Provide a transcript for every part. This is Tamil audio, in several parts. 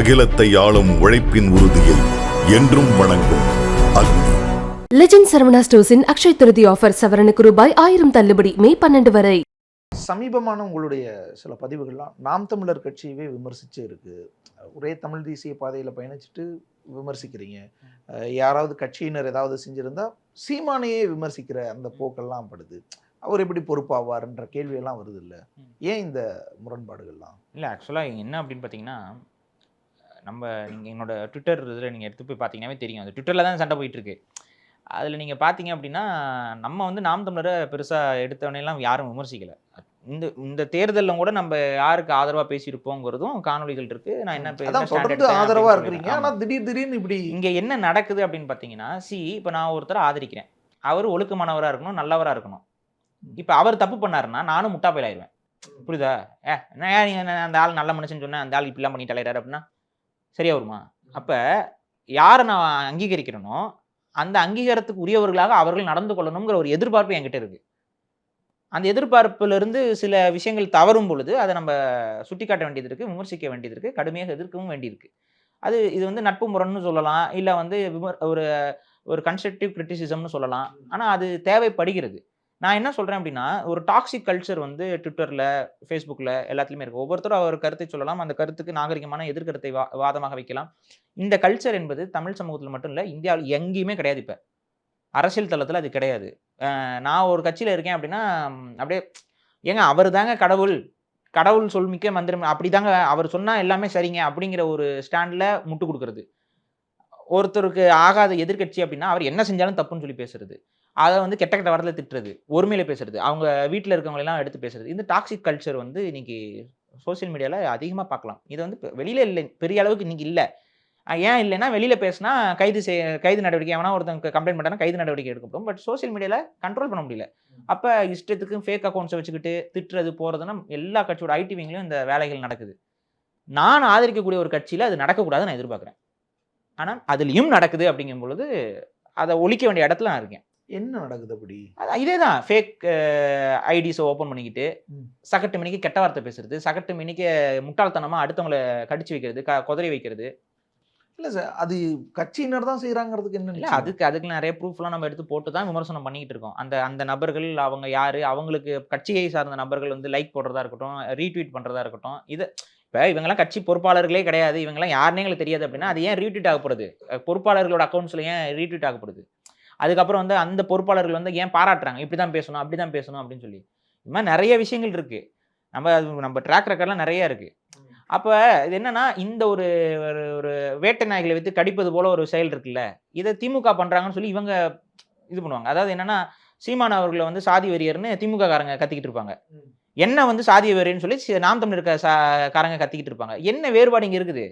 அகிலத்தை ஆளும் உழைப்பின் உறுதியை என்றும் வணங்கும் அக்னி. லெஜெண்ட் சரவணா ஸ்டோர்ஸின் அக்ஷய் திருதி ஆஃபர் சவரனுக்கு ரூபாய் ஆயிரம் தள்ளுபடி மே பன்னெண்டு வரை. சமீபமான உங்களுடைய சில பதிவுகள்லாம் நாம் தமிழர் கட்சியவே விமர்சிச்சு இருக்கு. ஒரே தமிழ் தேசிய பாதையில் பயணிச்சுட்டு விமர்சிக்கிறீங்க. யாராவது கட்சியினர் ஏதாவது செஞ்சிருந்தா சீமானையே விமர்சிக்கிற அந்த போக்கெல்லாம் படுது. அவர் எப்படி பொறுப்பாவார்ன்ற கேள்வியெல்லாம் வருது இல்ல? ஏன் இந்த முரண்பாடுகள்லாம்? இல்லை ஆக்சுவலாக என்ன அப்படின்னு பார்த்தீங்கன்னா நம்ம நீங்கள் என்னோட ட்விட்டர் இதில் நீங்கள் எடுத்து போய் பார்த்தீங்கன்னாவே தெரியும். அது ட்விட்டரில் தான் சண்டை போயிட்டு இருக்கு. அதில் நீங்கள் பார்த்தீங்க அப்படின்னா நம்ம வந்து நாம் தமிழரை பெருசாக எடுத்தவனையெல்லாம் யாரும் விமர்சிக்கலை. இந்த இந்த தேர்தலில் கூட நம்ம யாருக்கு ஆதரவாக பேசியிருப்போங்கிறதும் காணொளிகள் இருக்கு. நான் என்ன தொடர்ந்து எடுத்தேன் ஆதரவா அப்படின்னு இருக்கிறீங்க. சொல்லிடுறேன். ஆனா திடீர் திடீர்னு இப்படி இங்க என்ன நடக்குது அப்படின்னு பார்த்தீங்கன்னா சி இப்போ நான் ஒருத்தரை ஆதரிக்கிறேன். அவர் ஒழுக்கமானவராக இருக்கணும் நல்லவராக இருக்கணும். இப்போ அவர் தப்பு பண்ணாருன்னா நானும் முட்டா ஆயிடுவேன் புரியுதா? ஏ நான் அந்த ஆள் நல்ல மனுஷன் சொன்னேன் அந்த ஆள் இப்படிலாம் பண்ணி தலையிறாரு அப்படின்னா? சரியா வருமா? அப்போ யாரை நான் அங்கீகரிக்கிறேனோ அந்த அங்கீகாரத்துக்கு உரியவர்களாக அவர்கள் நடந்து கொள்ளணுங்கிற ஒரு எதிர்பார்ப்பு என்கிட்ட இருக்கு. அந்த எதிர்பார்ப்பிலிருந்து சில விஷயங்கள் தவறும் பொழுது அதை நம்ம சுட்டிக்காட்ட வேண்டியது இருக்குது விமர்சிக்க வேண்டியது இருக்குது கடுமையாக எதிர்க்கவும் வேண்டியிருக்கு அது இது வந்து நட்பு முரண்னு சொல்லலாம் இல்லை வந்து விமர் ஒரு ஒரு கன்ஸ்ட்ரக்டிவ் கிரிட்டிசிசம்னு சொல்லலாம். ஆனால் அது தேவைப்படுகிறது. நான் என்ன சொல்கிறேன் அப்படின்னா ஒரு டாக்ஸிக் கல்ச்சர் வந்து ட்விட்டரில் ஃபேஸ்புக்கில் எல்லாத்துலேயுமே இருக்குது ஒவ்வொருத்தரும் அவர் கருத்தை சொல்லலாம். அந்த கருத்துக்கு நாகரிகமான எதிர்கருத்தை வா வாதமாக வைக்கலாம். இந்த கல்ச்சர் என்பது தமிழ் சமூகத்தில் மட்டும் இல்லை இந்தியாவில் எங்கேயுமே கிடையாது இப்போ. அரசியல் தளத்தில் அது கிடையாது. நான் ஒரு கட்சியில் இருக்கேன் அப்படின்னா அப்படியே ஏங்க அவர் தாங்க கடவுள் கடவுள் சொல்மிக்க மந்திரம். அப்படி தாங்க அவர் சொன்னால் எல்லாமே சரிங்க அப்படிங்கிற ஒரு ஸ்டாண்டில் முட்டு கொடுக்குறது. ஒருத்தருக்கு ஆகாத எதிர்க்கட்சி அப்படின்னா அவர் என்ன செஞ்சாலும் தப்புன்னு சொல்லி பேசுறது. அதை வந்து கெட்ட கெட்ட வாரத்தில் திட்டுறது ஒருமையில பேசுறது. அவங்க வீட்டில் இருக்கவங்க எல்லாம் எடுத்து பேசுறது. இந்த டாக்ஸிக் கல்ச்சர் வந்து இன்னைக்கு சோஷியல் மீடியாவில் அதிகமாக பார்க்கலாம். இது வந்து வெளியில இல்லை பெரிய அளவுக்கு இன்னைக்கு இல்லை. ஏன் இல்லைன்னா வெளியில பேசினா கைது செய் கைது நடவடிக்கை எவனா ஒருத்தங்க கம்ப்ளைண்ட் பண்ணா கைது நடவடிக்கை எடுக்கப்படும் பட் சோஷியல் மீடியாவில் கண்ட்ரோல் பண்ண முடியல. அப்போ இஷ்டத்துக்கு ஃபேக் அக்கௌண்ட்ஸை வச்சுக்கிட்டு திட்டுறது போகிறதுனா எல்லா கட்சியோட ஐடி விங்லையும் இந்த வேலைகள் நடக்குது. நான் ஆதரிக்கக்கூடிய ஒரு கட்சியில் அது நடக்கக்கூடாதுன்னு நான் எதிர்பார்க்குறேன். ஆனால் அதுலேயும் நடக்குது அப்படிங்கும் பொழுது அதை ஒழிக்க வேண்டிய இடத்துல நான் இருக்கேன். என்ன நடக்குது அப்படி? இதே தான் ஃபேக் ஐடிஸை ஓப்பன் பண்ணிக்கிட்டு. சகட்டு மணிக்கு கெட்ட வார்த்தை பேசுறது சகட்டு மணிக்கு முட்டாள்தனமாக அடுத்தவங்களை கடிச்சு வைக்கிறது க குதறி வைக்கிறது. இல்ல சார் அது கட்சியினர் தான் செய்யறாங்கிறதுக்கு என்ன இல்லை? அதுக்கு அதுக்கு நிறைய ப்ரூஃப்லாம் நம்ம எடுத்து போட்டு தான் விமர்சனம் பண்ணிக்கிட்டு இருக்கோம். அந்த அந்த நபர்கள் அவங்க யார் அவங்களுக்கு கட்சியை சார்ந்த நபர்கள் வந்து லைக் போடுறதா இருக்கட்டும் ரீட்வீட் பண்ணுறதா இருக்கட்டும் இது இப்போ இவங்கெல்லாம் கட்சி பொறுப்பாளர்களே கிடையாது இவங்கெல்லாம் யாருனே எங்களுக்கு தெரியாது அப்படின்னா அது ஏன் ரீட்வீட் ஆகப்படுது பொறுப்பாளர்களோட அக்கௌண்ட்ஸில் ஏன் ரீட்வீட் ஆகப்படுது அதுக்கப்புறம் வந்து அந்த பொறுப்பாளர்கள் வந்து ஏன் பாராட்டுறாங்க? இப்படி தான் பேசணும் அப்படி தான் பேசணும் அப்படின்னு சொல்லி. இது மாதிரி நிறைய விஷயங்கள் இருக்குது நம்ம நம்ம ட்ராக் ரெக்கார்ட்லாம் நிறைய இருக்குது அப்போ இது என்னன்னா இந்த ஒரு ஒரு வேட்டை நாய்களை வைத்து கடிப்பது போல ஒரு செயல் இருக்குல்ல? இதை திமுக பண்றாங்கன்னு சொல்லி இவங்க இது பண்ணுவாங்க. அதாவது என்னன்னா சீமான் அவர்களை வந்து சாதி வெறியர்னு திமுக காரங்க கத்திக்கிட்டு இருப்பாங்க. என்ன வந்து சாதி வெறியர்னு சொல்லி நாம் தமிழ் இருக்க சா காரங்க கத்திக்கிட்டு இருப்பாங்க. என்ன வேறுபாடு இங்க இருக்குது?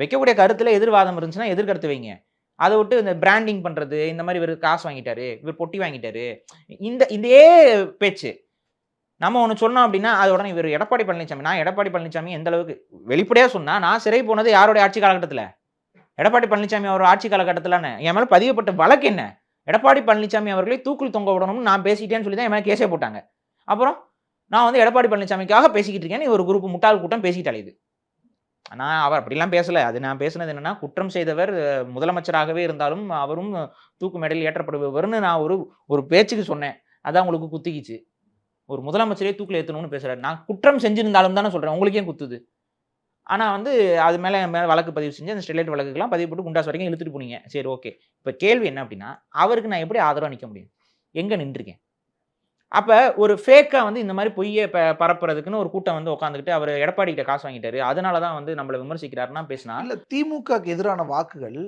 வைக்கக்கூடிய கருத்துல எதிர்வாதம் இருந்துச்சுன்னா எதிர்கருத்து வைங்க. அதை விட்டு இந்த பிராண்டிங் பண்ணுறது இந்த மாதிரி இவர் காசு வாங்கிட்டாரு இவர் பொட்டி வாங்கிட்டாரு. இந்த இதே பேச்சு. நம்ம ஒன்று சொன்னோம் அப்படின்னா அது உடனே இவர் எடப்பாடி பழனிசாமி நான் எடப்பாடி பழனிசாமி எந்த அளவுக்கு வெளிப்படையாக சொன்னால் நான் சிறை போனது யாருடைய ஆட்சி காலகட்டத்தில்? எடப்பாடி பழனிசாமி அவர் ஆட்சி காலகட்டத்திலான என் மேலே பதிவுப்பட்ட வழக்கு என்ன? எடப்பாடி பழனிசாமி அவர்களை தூக்கில் தொங்க விடணும்னு நான் பேசிட்டேன்னு சொல்லி தான் என் மேலே கேஸே போட்டாங்க. அப்புறம் நான் வந்து எடப்பாடி பழனிசாமிக்காக பேசிக்கிட்டு இருக்கேன்னு ஒரு குரூப் முட்டாள் கூட்டம் பேசிக்கிட்டாலே இது. நான் அவர் அப்படிலாம் பேசலை. அது நான் பேசுனது என்னென்னா குற்றம் செய்தவர் முதலமைச்சராகவே இருந்தாலும் அவரும் தூக்கு மேடையில் ஏற்றப்படுபவர்னு நான் ஒரு ஒரு பேச்சுக்கு சொன்னேன். அதான் உங்களுக்கு குத்திக்கிச்சு. ஒரு முதலமைச்சரே தூக்கில் ஏற்றணும்னு பேசுறாரு. நான் குற்றம் செஞ்சிருந்தாலும் தானே சொல்கிறேன் உங்களுக்கு ஏன் குத்துது. ஆனால் வந்து அது மேலே என் வழக்கு பதிவு செஞ்சு அந்த ஸ்டெர்லைட் வழக்குக்கெல்லாம் பதிவு போட்டு குண்டாஸ் வரைக்கும் இழுத்துட்டு போனீங்க. சரி ஓகே. இப்போ கேள்வி என்ன அப்படின்னா அவருக்கு நான் எப்படி ஆதரவாக நிற்க முடியும்? எங்கே நின்றுருக்கேன்? அப்ப ஒரு ஃபேக்கா வந்து இந்த மாதிரி பொய்யை ப- பரப்புறதுக்குன்னு ஒரு கூட்டம் வந்து உட்காந்துக்கிட்டு அவர் எடப்பாடி கிட்ட காசு வாங்கிட்டாரு. அதனால தான் வந்து நம்மளை விமர்சிக்கிறாருன்னா பேசினா இல்ல திமுகக்கு எதிரான வாக்குகள்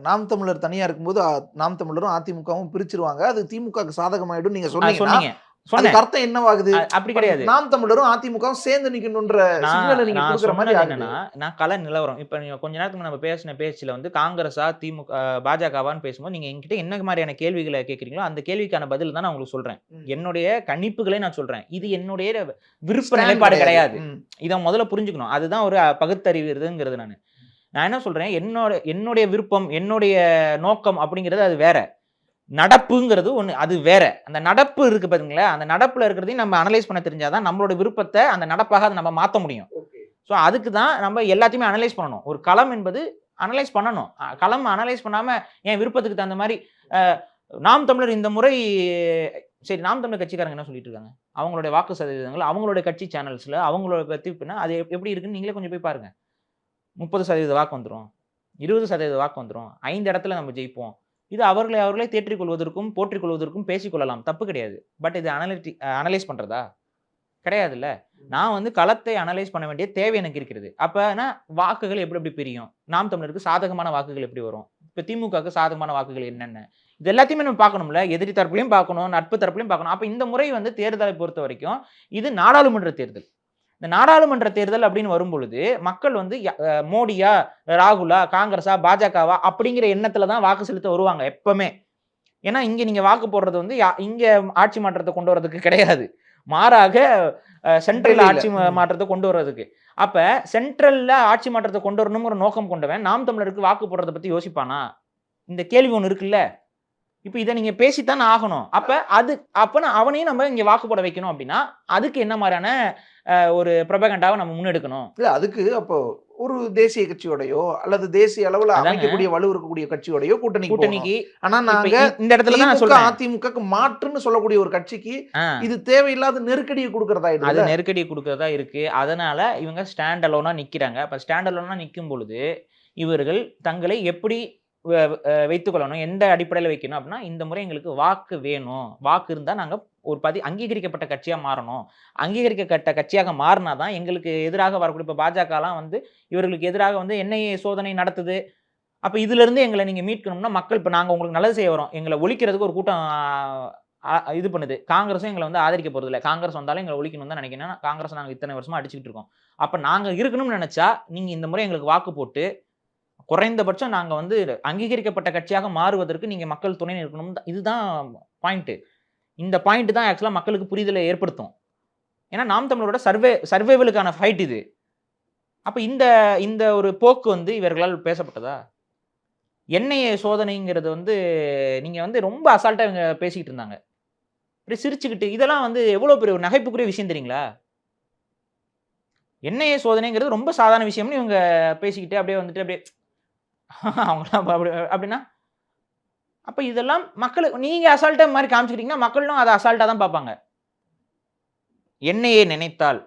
நாம் தமிழர் தனியா இருக்கும்போது நாம் தமிழரும் அதிமுகவும் பிரிச்சிருவாங்க. அது திமுகக்கு சாதகமாயிடும் நீங்க அது சொன்னீங்க. அதுக்கு அர்த்தம் என்னவாகுது? அப்படி கிடையாது. நாம் தமிழரும் அதிமுகவும் சேர்ந்து நிக்கணும்ன்ற நீங்க கொடுக்குற மாதிரி. என்னன்னா நான் கல நிலவரம். இப்போ நீங்க கொஞ்ச நேரத்துக்கு நம்ம பேசின பேச்சுல வந்து காங்கிரஸா திமுக பாஜகவான்னு பேசும்போது நீங்க என்கிட்ட என்ன மாதிரியான கேள்விகளை கேட்குறீங்களோ அந்த கேள்விக்கான பதில் தான் நான் உங்களுக்கு சொல்றேன். என்னுடைய கணிப்புகளை நான் சொல்றேன். இது என்னுடைய விருப்ப நிலைப்பாடு கிடையாது. இதை முதல்ல புரிஞ்சுக்கணும். அதுதான் ஒரு பகுத்தறிவுங்கிறது நான். நான் என்ன சொல்றேன்? என்னோட என்னுடைய விருப்பம் என்னுடைய நோக்கம் அப்படிங்கிறது அது வேற. நடப்புங்கிறது ஒன்று அது வேற. அந்த நடப்பு இருக்கு பாத்தீங்களா? அந்த நடப்புல இருக்கிறதையும் நம்ம அனலைஸ் பண்ண தெரிஞ்சாதான் நம்மளோட விருப்பத்தை அந்த நடப்பாக அதை நம்ம மாற்ற முடியும். ஸோ அதுக்கு தான் நம்ம எல்லாத்தையுமே அனலைஸ் பண்ணணும். ஒரு களம் என்பது அனலைஸ் பண்ணணும். களம் அனலைஸ் பண்ணாமல் என் விருப்பத்துக்கு தகுந்த மாதிரி நாம் தமிழர் இந்த முறை சரி நாம் தமிழர் கட்சிக்காரங்க என்ன சொல்லிட்டு இருக்காங்க? அவங்களுடைய வாக்கு சதவீதங்கள் அவங்களுடைய கட்சி சேனல்ஸில் அவங்களோட பற்றி பின்னா அது எப்- எப்படி இருக்குன்னு நீங்களே கொஞ்சம் போய் பாருங்க. முப்பது சதவீத வாக்கு வந்துடும் இருபது சதவீத வாக்கு வந்துடும் ஐந்து இடத்துல நம்ம ஜெயிப்போம். இது அவர்களை அவர்களே தேற்றிக் கொள்வதற்கும் போற்றிக் கொள்வதற்கும் பேசிக்கொள்ளலாம் தப்பு கிடையாது. பட் இது அனலிட்டி அனலைஸ் பண்ணுறதா கிடையாதுல்ல. நான் வந்து களத்தை அனலைஸ் பண்ண வேண்டிய தேவை எனக்கு இருக்கிறது. அப்போனா வாக்குகள் எப்படி எப்படி பிரியும்? நாம் தமிழருக்கு சாதகமான வாக்குகள் எப்படி வரும்? இப்போ திமுகவுக்கு சாதகமான வாக்குகள் என்னென்ன? இது எல்லாத்தையுமே நம்ம பார்க்கணும்ல. எதிரி தரப்புலையும் பார்க்கணும் நட்பு தரப்புலையும் பார்க்கணும். அப்போ இந்த முறை வந்து தேர்தலை பொறுத்த வரைக்கும் இது நாடாளுமன்ற தேர்தல். இந்த நாடாளுமன்ற தேர்தல் அப்படின்னு வரும்பொழுது மக்கள் வந்து மோடியா ராகுலா காங்கிரஸா பாஜகவா அப்படிங்கிற எண்ணத்துல தான் வாக்கு செலுத்த வருவாங்க எப்பவுமே. ஏன்னா இங்க நீங்க வாக்கு போடுறது வந்து இங்க ஆட்சி மாற்றத்தை கொண்டு வரதுக்கு கிடையாது. மாறாக சென்ட்ரல். ஆட்சி. மாற்றத்தை கொண்டு வர்றதுக்கு. அப்ப சென்ட்ரல்ல ஆட்சி மாற்றத்தை கொண்டு வரணுங்கிற நோக்கம் கொண்டவன் நாம் தமிழருக்கு வாக்கு போடுறத பத்தி யோசிப்பானா? இந்த கேள்வி ஒன்று இருக்குல்ல? இப்போ இதை நீங்க பேசித்தானே ஆகணும். அப்ப அது அப்ப அவனையும் நம்ம இங்க வாக்கு போட வைக்கணும் அப்படின்னா அதுக்கு என்ன மாதிரியான ஒரு பிரபகண்டாவை நம்ம முன்னெடுக்கணும். இல்ல அதுக்கு அப்போ ஒரு தேசிய கட்சியோடயோ அல்லது தேசிய அளவுல. அமைக்கக்கூடிய வலு இருக்கக்கூடிய கட்சியோடயோ கூட்டணி கூட்டணிக்கு ஆனா நாங்க இந்த இடத்துல தான் சொல்றேன். அதிமுகக்கு மாற்றுன்னு சொல்லக்கூடிய ஒரு கட்சிக்கு. இது தேவையில்லாத நெருக்கடியை கொடுக்கறதா அது இல்ல நெருக்கடி கொடுக்கறதா இருக்கு. அதனால இவங்க ஸ்டாண்ட் அலோனா நிக்கிறாங்க. அப்ப ஸ்டாண்ட் அலோனா நிற்கும் பொழுது இவர்கள் தங்களை எப்படி வ- எந்த அடிப்படையில் வைக்கணும் அப்படின்னா இந்த முறை எங்களுக்கு வாக்கு வேணும். வாக்கு இருந்தால் நாங்கள் ஒரு பதி அங்கீகரிக்கப்பட்ட கட்சியாக மாறணும். அங்கீகரிக்கப்பட்ட கட்சியாக மாறினா தான் எங்களுக்கு எதிராக வரக்கூடிய இப்போ பாஜகலாம் வந்து இவர்களுக்கு எதிராக வந்து என்ஐஏ சோதனை நடத்துது. அப்போ இதுலேருந்து எங்களை நீங்கள் மீட்கணும்னா மக்கள் இப்போ நாங்கள் உங்களுக்கு நல்லது செய்ய வரோம். எங்களை ஒழிக்கிறதுக்கு ஒரு கூட்டம் இது பண்ணுது. காங்கிரஸும் எங்களை வந்து ஆதரிக்க போகிறது இல்லை. காங்கிரஸ் வந்தாலும் எங்களை ஒழிக்கணும் தான் நினைக்கிறேன். காங்கிரஸ் நாங்கள் இத்தனை வருஷமாக அடிச்சுக்கிட்டு இருக்கோம். அப்போ நாங்கள் இருக்கணும்னு நினச்சா நீங்கள் இந்த முறை எங்களுக்கு வாக்கு போட்டு குறைந்தபட்சம் நாங்கள் வந்து அங்கீகரிக்கப்பட்ட கட்சியாக மாறுவதற்கு நீங்கள் மக்கள் துணை நிற்கணும். இதுதான் பாயிண்ட்டு இந்த பாயிண்ட் தான் ஆக்சுவலாக மக்களுக்கு புரிதலை ஏற்படுத்தும். ஏன்னா நாம் தமிழரோட சர்வே சர்வைவலுக்கான ஃபைட் இது. அப்போ இந்த இந்த ஒரு போக்கு வந்து இவர்களால் பேசப்பட்டதா? எண்ணெய் சோதனைங்கிறது வந்து நீங்கள் வந்து ரொம்ப அசால்ட்டாக இவங்க பேசிக்கிட்டு இருந்தாங்க. அப்படியே சிரிச்சுக்கிட்டு இதெல்லாம் வந்து எவ்வளோ பெரிய ஒரு நகைப்புக்குரிய விஷயம் தெரியுங்களா? எண்ணெய் சோதனைங்கிறது ரொம்ப சாதாரண விஷயம்னு இவங்க பேசிக்கிட்டு அப்படியே வந்துட்டு அப்படியே அவங்களாம் அப்படி அப்படின்னா அப்போ இதெல்லாம் மக்களுக்கு நீங்கள் அசால்ட்டாக மாதிரி காமிச்சிக்கிட்டீங்கன்னா மக்களும் அதை அசால்ட்டாக தான் பார்ப்பாங்க. என்னையே நினைத்தால்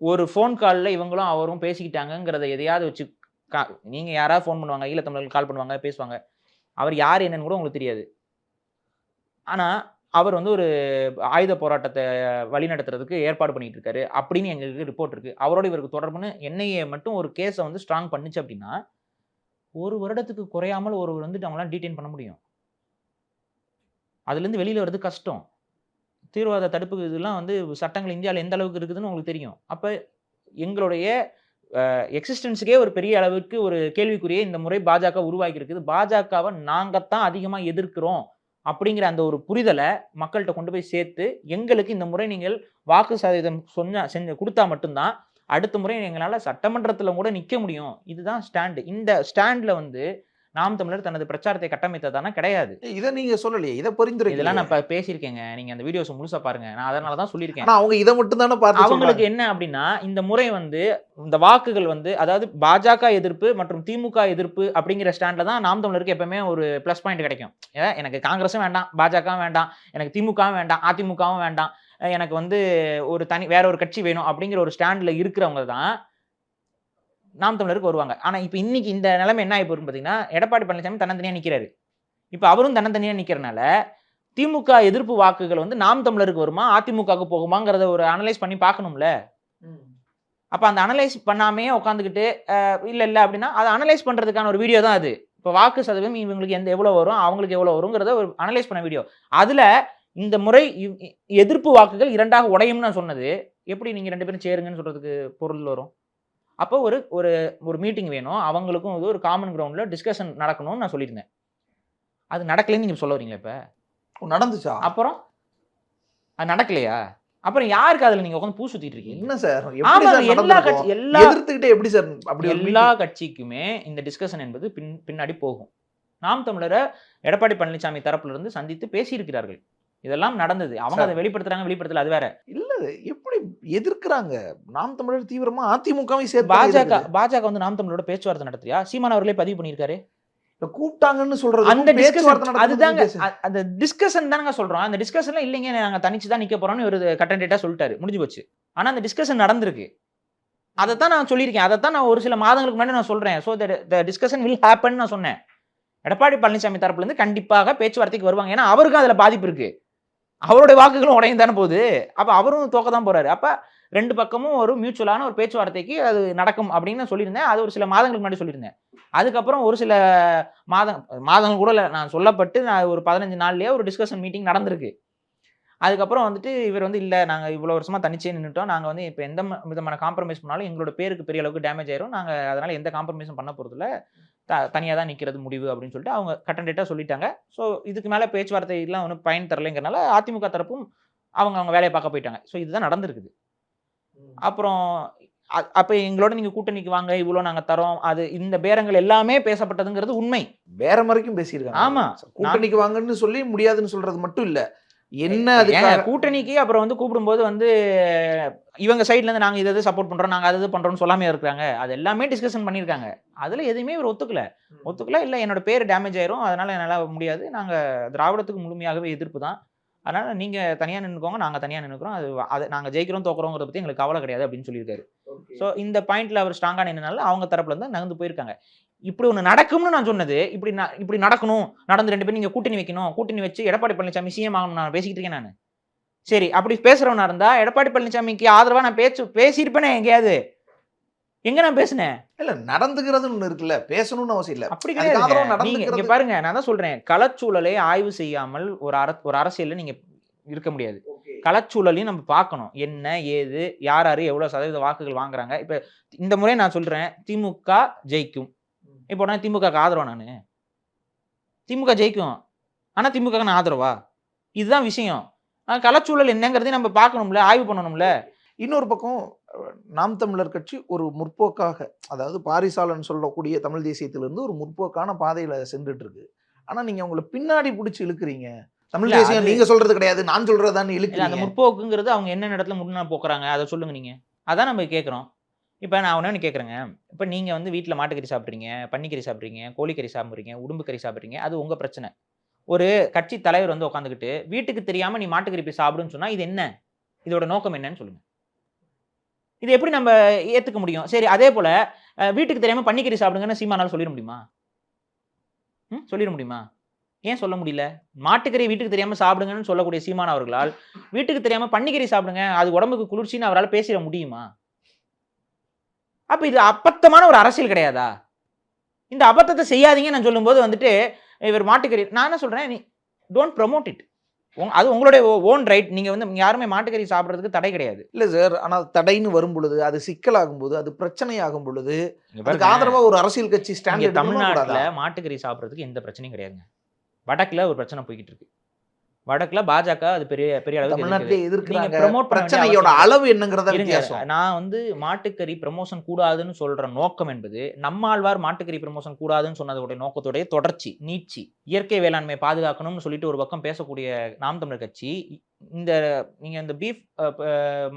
ஒரு ஃபோன் காலில் இவங்களும் அவரும் பேசிக்கிட்டாங்கங்கிறத எதையாவது வச்சு கா நீங்கள் யாராவது ஃபோன் பண்ணுவாங்க ஈழத்தமிழர்கள் கால் பண்ணுவாங்க பேசுவாங்க அவர் யார் என்னன்னு கூட உங்களுக்கு தெரியாது. ஆனால் அவர் வந்து ஒரு ஆயுத போராட்டத்தை வழி நடத்துறதுக்கு ஏற்பாடு பண்ணிட்டு இருக்காரு அப்படின்னு எங்களுக்கு ரிப்போர்ட் இருக்கு. அவரோட இவருக்கு தொடர்புன்னு என்ஐஏ மட்டும் ஒரு கேஸை வந்து ஸ்ட்ராங் பண்ணுச்சு அப்படின்னா ஒரு வருடத்துக்கு குறையாமல் ஒருவர் வந்துட்டு அவங்களாம் டீடைன் பண்ண முடியும். அதுலேருந்து வெளியில் வர்றது கஷ்டம். தீவிரவாத தடுப்பு இதெல்லாம் வந்து சட்டங்கள் இந்தியாவில் எந்த அளவுக்கு இருக்குதுன்னு உங்களுக்கு தெரியும். அப்போ எங்களுடைய எக்ஸிஸ்டன்ஸுக்கே ஒரு பெரிய அளவுக்கு ஒரு கேள்விக்குரிய இந்த முறை பாஜக உருவாக்கி இருக்குது பாஜகவை நாங்கள் தான் அதிகமாக எதிர்க்கிறோம் அப்படிங்கிற அந்த ஒரு புரிதலை மக்கள்கிட்ட கொண்டு போய் சேர்த்து எங்களுக்கு இந்த முறை நீங்கள் வாக்கு சதவீதம் சொன்ன செஞ்ச கொடுத்தா மட்டும்தான் அடுத்த முறை எங்களால் சட்டமன்றத்தில் கூட நிற்க முடியும். இதுதான் ஸ்டாண்டு. இந்த ஸ்டாண்டில் வந்து நாம் தமிழர் தனது பிரச்சாரத்தை கட்டமைத்ததானா? கிடையாது. இதை நீங்க சொல்லலையே. இதை பரிந்துரை இதெல்லாம் நான் இப்ப பேசியிருக்கேங்க. நீங்க அந்த வீடியோஸ் முழுசா பாருங்க. நான் அதனால தான் சொல்லியிருக்கேன். அவங்க இதை மட்டும் தானே பார்த்து அவங்களுக்கு என்ன அப்படின்னா இந்த முறை வந்து இந்த வாக்குகள் வந்து அதாவது பாஜக எதிர்ப்பு மற்றும் திமுக எதிர்ப்பு அப்படிங்கிற ஸ்டாண்ட்ல தான் நாம் தமிழருக்கு எப்பவுமே ஒரு ப்ளஸ் பாயிண்ட் கிடைக்கும். ஏன் எனக்கு காங்கிரஸும் வேண்டாம் பாஜகவும் வேண்டாம் எனக்கு திமுகவும் வேண்டாம் அதிமுகவும் வேண்டாம் எனக்கு வந்து ஒரு தனி வேற ஒரு கட்சி வேணும் அப்படிங்கிற ஒரு ஸ்டாண்ட்ல இருக்கிறவங்க தான் நாம் தமிழருக்கு வருவாங்க. ஆனா இப்போ இன்னைக்கு இந்த நிலைமை என்ன ஆகி போகுதுன்னு பார்த்தீங்கன்னா எடப்பாடி பழனிசாமி தன்னந்தனியா நிக்கிறாரு. இப்போ அவரும் தன்னந்தனியா நிக்கிறனால திமுக எதிர்ப்பு வாக்குகள் வந்து நாம் தமிழருக்கு வருமா அதிமுகவுக்கு போகுமாங்கிறத ஒரு அனலைஸ் பண்ணி பார்க்கணும்ல? அப்போ அந்த அனலைஸ் பண்ணாமே உட்காந்துக்கிட்டு இல்லை இல்லை அப்படின்னா அதை அனலைஸ் பண்ணுறதுக்கான ஒரு வீடியோ தான் அது. இப்போ வாக்கு சதவீதம் இவங்களுக்கு எந்த எவ்வளோ வரும் அவங்களுக்கு எவ்வளோ வருங்கிறத ஒரு அனலைஸ் பண்ண வீடியோ அதில் இந்த முறை எதிர்ப்பு வாக்குகள் இரண்டாக உடையும்னு நான் சொன்னது. எப்படி நீங்கள் ரெண்டு பேரும் சேருங்கன்னு சொல்கிறதுக்கு பொருள் வரும்? அப்போ ஒரு ஒரு ஒரு மீட்டிங் வேணும். அவங்களுக்கும் இது ஒரு காமன் கிரவுண்டில் டிஸ்கஷன் நடக்கணும்னு நான் சொல்லியிருந்தேன். அது நடக்கலைன்னு நீங்கள் சொல்ல வரீங்களா இப்போ? நடந்துச்சா? அப்புறம்? அது நடக்கலையா? அப்புறம் யாருக்கு அதில் நீங்கள் உட்காந்து பூ சுற்றிட்டு இருக்கீங்க? என்ன சார்? எல்லா? கட்சி எல்லா எதிர்த்துக்கிட்டே எப்படி சார் அப்படி எல்லா? கட்சிக்குமே இந்த டிஸ்கஷன் என்பது பின் பின்னாடி போகும். நாம் தமிழரை எடப்பாடி பழனிசாமி தரப்புல இருந்து சந்தித்து பேசியிருக்கிறார்கள். இதெல்லாம் நடந்தது. அவங்க. அதை வெளிப்படுத்துறாங்க வெளிப்படுத்தல. அது வேற. இல்ல எப்படி எதிர்க்கிறாங்க? நாம் தமிழர் தீவிரமா அதிமுகவை சேர்த்து பாஜக பாஜக வந்து நாம் தமிழோட பேச்சுவார்த்தை நடத்துறியா? சீமான் அவர்களே பதிவு பண்ணியிருக்காரு. கூப்பிட்டாங்கன்னு சொல்றது அந்த டிஸ்கஷன் அதுதாங்க. அந்த டிஸ்கஷன் தானங்க சொல்றோம். அந்த டிஸ்கஷன்ல இல்லைங்க நாங்க தனிச்சு தான் நிக்க போறோம்னு ஒரு கட்டன்டேட்டா சொல்லிட்டாரு. முடிஞ்சு போச்சு. ஆனா அந்த டிஸ்கஷன் நடந்திருக்கு. அதை தான் நான் சொல்லியிருக்கேன். அதை தான் நான் ஒரு சில மாதங்களுக்கு முன்னாடி நான் சொல்றேன். So the discussion will happen நான் சொன்னேன். எடப்பாடி பழனிசாமி தரப்புல இருந்து கண்டிப்பாக பேச்சுவார்த்தைக்கு வருவாங்க. ஏன்னா அவருக்கும் அதுல பாதிப்பு இருக்கு. அவருடைய வாக்குகளும் உடையும் தானே போகுது. அப்போ அவரும் தோக்க தான் போறாரு. அப்போ ரெண்டு பக்கமும் ஒரு மியூச்சுவலான ஒரு பேச்சுவார்த்தைக்கு அது நடக்கும் அப்படின்னு சொல்லியிருந்தேன். அது ஒரு சில மாதங்களுக்கு முன்னாடி சொல்லியிருந்தேன். அதுக்கப்புறம் ஒரு சில மாதம் மாதங்கள் கூட இல்லை. நான் சொல்லப்பட்டு நான் ஒரு பதினஞ்சு நாள்லேயே ஒரு டிஸ்கஷன் மீட்டிங் நடந்திருக்கு. அதுக்கப்புறம் வந்துட்டு இவர் வந்து இல்லை நாங்கள் இவ்வளோ வருஷமா தனிச்சே நின்றுட்டோம் நாங்கள் வந்து இப்போ எந்த விதமான காம்ப்ரமைஸ் பண்ணாலும் எங்களோட பேருக்கு பெரிய அளவுக்கு டேமேஜ் ஆயிரும். நாங்கள் அதனால எந்த காம்ப்ரமைஸும் பண்ண போகிறதில்ல த தனியாக தான் நிற்கிறது முடிவு அப்படின்னு சொல்லிட்டு அவங்க கட்டண்டேட்டாக சொல்லிட்டாங்க. ஸோ இதுக்கு மேலே பேச்சுவார்த்தைலாம் ஒன்றும் பயன் தரலைங்கிறனால அதிமுக தரப்பும் அவங்க அவங்க வேலையை பார்க்க போயிட்டாங்க. ஸோ இதுதான் நடந்திருக்குது. அப்புறம் அப்ப எங்களோட நீங்க கூட்டணிக்கு வாங்க இவ்வளோ நாங்க தரோம். அது இந்த பேரங்கள் எல்லாமே பேசப்பட்டதுங்கிறது உண்மை. வேற வரைக்கும் பேசியிருக்காங்க. ஆமா. கூட்டணிக்கு வாங்கன்னு சொல்லி முடியாதுன்னு சொல்றது மட்டும் இல்ல. என்ன அதுக்காக கூட்டணிக்கு அப்புறம் வந்து கூப்பிடும்போது வந்து இவங்க சைடுல இருந்து நாங்க இதை சப்போர்ட் பண்றோம் நாங்க அது பண்றோம்னு சொல்லாம இருக்காங்க அது எல்லாமே டிஸ்கஷன் பண்ணியிருக்காங்க. அதுல எதுவுமே இவர் ஒத்துக்கல. ஒத்துக்கல இல்ல என்னோட பேர் டேமேஜ் ஆயிரும் அதனால என்னால முடியாது. நாங்க திராவிடத்துக்கு முழுமையாகவே எதிர்ப்பு தான். அதனால நீங்க தனியா நின்னுக்கோங்க நாங்க தனியா நின்னுக்கிறோம். அது அதை நாங்க ஜெயிக்கிறோம் தோக்குறோங்கிறத பத்தி எங்களுக்கு கவலை கிடையாது அப்படின்னு சொல்லியிருக்காரு. ஸோ இந்த பாயிண்ட்ல அவர் ஸ்ட்ராங்கா நின்றனால அவங்க தரப்புல இருந்து நகர்ந்து போயிருக்காங்க. இப்படி ஒன்று நடக்கும்னு நான் சொன்னது இப்படி ந- இப்படி நடக்கணும் நடந்து ரெண்டு பேரும் நீங்க கூட்டணி வைக்கணும் கூட்டணி வச்சு எடப்பாடி பழனிசாமி சிஎம் ஆகணும் நான் பேசிக்கிட்டு இருக்கேன் நான். சரி அப்படி பேசுறவனா இருந்தா எடப்பாடி பழனிசாமிக்கு ஆதரவா நான் பேச்சு பேசியிருப்பேனே எங்கேயாவது? எங்க நான் பேசினேன்? இல்ல நடந்துக்கிறதுன்னு ஒண்ணு இருக்குல்ல பேசணும்னு அவசியம் இல்ல. அப்படி கிடையாது. நடந்துக்கிறது பாருங்க நான் தான் சொல்றேன். களச்சூழலை ஆய்வு செய்யாமல் ஒரு அர ஒரு அரசியல்ல நீங்க இருக்க முடியாது. களச்சூழலையும் நம்ம பார்க்கணும். என்ன ஏது யார் யார் எவ்வளோ சதவீத வாக்குகள் வாங்குறாங்க. இப்போ இந்த முறை நான் சொல்கிறேன் திமுக ஜெயிக்கும். இப்போ நான் திமுக ஆதரவா நான்? திமுக ஜெயிக்கும். ஆனால் திமுக நான் ஆதரவா? இதுதான் விஷயம். ஆனா, களச்சூழல் என்னங்கிறதையும் நம்ம பார்க்கணும்ல ஆய்வு பண்ணணும்ல? இன்னொரு பக்கம் நாம் தமிழர் கட்சி ஒரு முற்போக்காக அதாவது பாரிசாலன் சொல்லக்கூடிய தமிழ் தேசியத்திலிருந்து ஒரு முற்போக்கான பாதையில சென்றுட்டு இருக்கு ஆனா நீங்க உங்களை பின்னாடி பிடிச்சி இழுக்கிறீங்க. தமிழ் தேசியம் அது- நீங்க சொல்றது கிடையாது நான் சொல்றதுதான் இல்லை அந்த முற்போக்குங்கிறது அவங்க என்ன இடத்துல முன்னா போக்குறாங்க? அதை சொல்லுங்க நீங்கள் அதான் நம்ம கேட்குறோம் இப்போ நான் ஒன்று கேட்குறேங்க இப்போ நீங்கள் வந்து வீட்டில் மாட்டுக்கறி சாப்பிட்றீங்க பன்னிக்கறி சாப்பிட்றீங்க கோழிக்கறி சாப்பிட்றீங்க உடும்பு கறி சாப்பிட்றீங்க அது உங்கள் பிரச்சனை. ஒரு கட்சி தலைவர் வந்து உட்காந்துக்கிட்டு வீட்டுக்கு தெரியாமல் நீ மாட்டுக்கறி போய் சாப்பிடுன்னு சொன்னால் இது என்ன? இதோட நோக்கம் என்னன்னு சொல்லுங்கள் இது எப்படி நம்ம ஏற்றுக்க முடியும்? சரி அதே போல் வீட்டுக்கு தெரியாமல் பன்னிக்கறி சாப்பிடுங்கன்னு சீமானால் சொல்லிட முடியுமா? ம் சொல்லிட முடியுமா? ஏன் சொல்ல முடியல? மாட்டுக்கறி வீட்டுக்கு தெரியாமல் சாப்பிடுங்கன்னு சொல்லக்கூடிய சீமான் அவர்களால் வீட்டுக்கு தெரியாமல் பன்னிக்கறி சாப்பிடுங்க அது உடம்புக்கு குளிர்ச்சின்னு அவரால் பேசிட முடியுமா? அப்ப இது அப்பத்தமான ஒரு அரசியல் கிடையாதா? இந்த அபத்தத்தை செய்யாதீங்க நான் சொல்லும்போது வந்துட்டு இவர் மாட்டுக்கறி நான் என்ன சொல்றேன் நீ டோன்ட் ப்ரமோட் இட் அது உங்களுடைய ஓன் ரைட் நீங்க வந்து யாருமே மாட்டுக்கறி சாப்பிட்றதுக்கு தடை கிடையாது. இல்ல சார் ஆனா தடைன்னு வரும் பொழுது அது சிக்கலாகும் போது அது பிரச்சனை ஆகும் பொழுது அதுக்கு பாருங்க, ஆதரவா ஒரு அரசியல் கட்சி ஸ்டாண்ட் தமிழ்நாட்டுல மாட்டுக்கறி சாப்பிட்றதுக்கு எந்த பிரச்சனையும் கிடையாதுங்க. வடக்குல ஒரு பிரச்சனை போய்கிட்டு இருக்கு. வடக்குல பாஜக அது பெரிய பெரிய அளவுக்கு தமிழ்நாட்டிலே எதிர்க்கிறாங்க. பிரச்சனையோட அளவு என்னங்கிறத வித்தியாசம். நான் வந்து மாட்டுக்கறி ப்ரமோஷன் கூடாதுன்னு சொல்ற நோக்கம் என்பது நம்மாழ்வார் மாட்டுக்கறி ப்ரமோஷன் கூடாதுன்னு சொன்னதோடைய நோக்கத்தோடைய தொடர்ச்சி நீட்சி இயற்கை வேளாண்மை பாதுகாக்கணும்னு சொல்லிட்டு ஒரு பக்கம் பேசக்கூடிய நாம் தமிழர் கட்சி இந்த நீங்க இந்த பீஃப்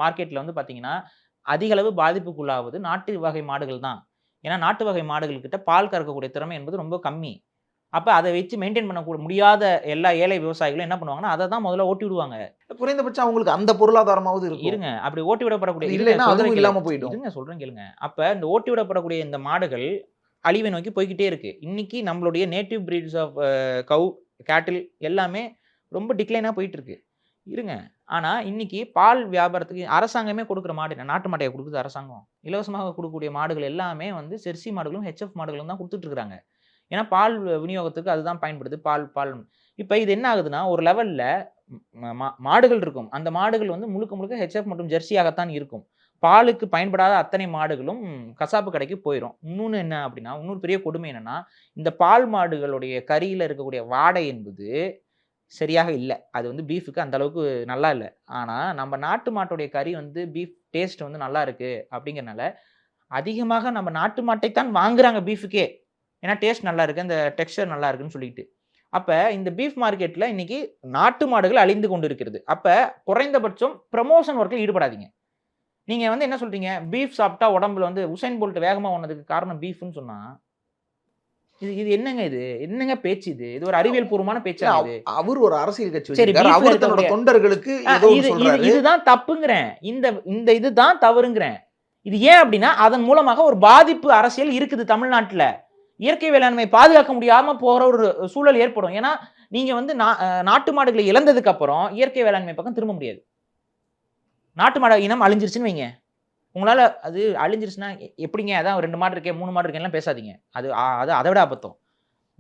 மார்க்கெட்ல வந்து பாத்தீங்கன்னா அதிக அளவு பாதிப்புக்குள்ளாவது நாட்டு வகை மாடுகள் தான். ஏன்னா நாட்டு வகை மாடுகள் கிட்ட பால் கறக்கக்கூடிய திறமை என்பது ரொம்ப கம்மி. அப்ப அதை வச்சு மெயின்டைன் பண்ண முடியாத எல்லா ஏழை விவசாயிகளும் என்ன பண்ணுவாங்கன்னா அதை தான் முதல்ல ஓட்டி விடுவாங்க. குறைந்தபட்சம் அவங்களுக்கு அந்த பொருளாதாரமாவது இருக்கும். இருங்க. அப்படி ஓட்டி விடப்படக்கூடிய இல்லைன்னா அதுவும் கேளுங்க. இல்லாம போயிடும். இருங்க சொல்றேன் கேளுங்க. அப்ப இந்த ஓட்டி விடப்படக்கூடிய இந்த மாடுகள் அழிவை நோக்கி போய்கிட்டே இருக்கு. இன்னைக்கு நம்மளுடைய நேட்டிவ் பிரீட்ஸ் ஆஃப் கவு கேட்டில் எல்லாமே ரொம்ப டிக்ளைனா போயிட்டு இருக்கு இருங்க. ஆனா இன்னைக்கு பால் வியாபாரத்துக்கு அரசாங்கமே கொடுக்குற மாடு? நாட்டு மாட்டையை கொடுக்குது அரசாங்கம். இலவசமாக கொடுக்கக்கூடிய மாடுகள் எல்லாமே வந்து செர்சி மாடுகளும் ஹெச்எஃப் மாடுகளும் தான் கொடுத்துட்டு இருக்காங்க ஏன்னா பால் விநியோகத்துக்கு அதுதான் பயன்படுது பால் பால். இப்போ இது என்ன ஆகுதுன்னா ஒரு லெவலில் மாடுகள் இருக்கும். அந்த மாடுகள் வந்து முழுக்க முழுக்க ஹெச்எஃப் மற்றும் ஜெர்சியாகத்தான் இருக்கும். பாலுக்கு பயன்படாத அத்தனை மாடுகளும் கசாப்பு கடைக்கு போயிடும் இன்னொன்று என்ன அப்படின்னா இன்னொரு பெரிய கொடுமை என்னென்னா இந்த பால் மாடுகளுடைய கறியில் இருக்கக்கூடிய வாடை என்பது சரியாக இல்லை. அது வந்து பீஃபுக்கு அந்த அளவுக்கு நல்லா இல்லை. ஆனால் நம்ம நாட்டு மாட்டுடைய கறி வந்து பீஃப் டேஸ்ட் வந்து நல்லா இருக்குது அப்படிங்கறனால அதிகமாக நம்ம நாட்டு மாட்டை தான் வாங்குறாங்க பீஃபுக்கே ஏன்னா டேஸ்ட் நல்லா இருக்கு அந்த டெக்ஸ்சர் நல்லா இருக்குன்னு சொல்லிட்டு. அப்ப இந்த பீஃப் மார்க்கெட்ல இன்னைக்கு நாட்டு மாடுகள் அழிந்து கொண்டு இருக்கிறது அப்ப குறைந்தபட்சம் ப்ரமோஷன் ஒர்க்கில் ஈடுபடாதீங்க. நீங்க வந்து என்ன சொல்றீங்க? பீஃப் சாப்பிட்டா உடம்புல வந்து உசைன் போல்ட் வேகமா ஓனதுக்கு காரணம் பீஃப்னு சொன்னா இது இது என்னங்க இது? என்னங்க பேச்சு இது? இது ஒரு அறிவியல் பூர்வமான பேச்சா அவர் ஒரு அரசியல் கட்சி சரி, அவர் தன்னோட தொண்டர்களுக்கு இதுதான் தப்புங்கிறேன். இந்த இந்த இதுதான் தவறுங்கிறேன். இது ஏன் அப்படின்னா அதன் மூலமாக ஒரு பாதிப்பு அரசியல் இருக்குது தமிழ்நாட்டுல. இயற்கை வேளாண்மை பாதுகாக்க முடியாமல் போகிற ஒரு சூழல் ஏற்படும். ஏன்னா நீங்கள் வந்து நா- நாட்டு மாடுகளை இழந்ததுக்கு அப்புறம் இயற்கை வேளாண்மை பக்கம் திரும்ப முடியாது. நாட்டு மாடு இனம் அழிஞ்சிருச்சுன்னு வைங்க. உங்களால் அது அழிஞ்சிருச்சுன்னா எப்படிங்க? அதான் ரெண்டு மாடு இருக்கே மூணு மாடு இருக்கேன்லாம் பேசாதீங்க. அது அது அதை விட அபத்தம்.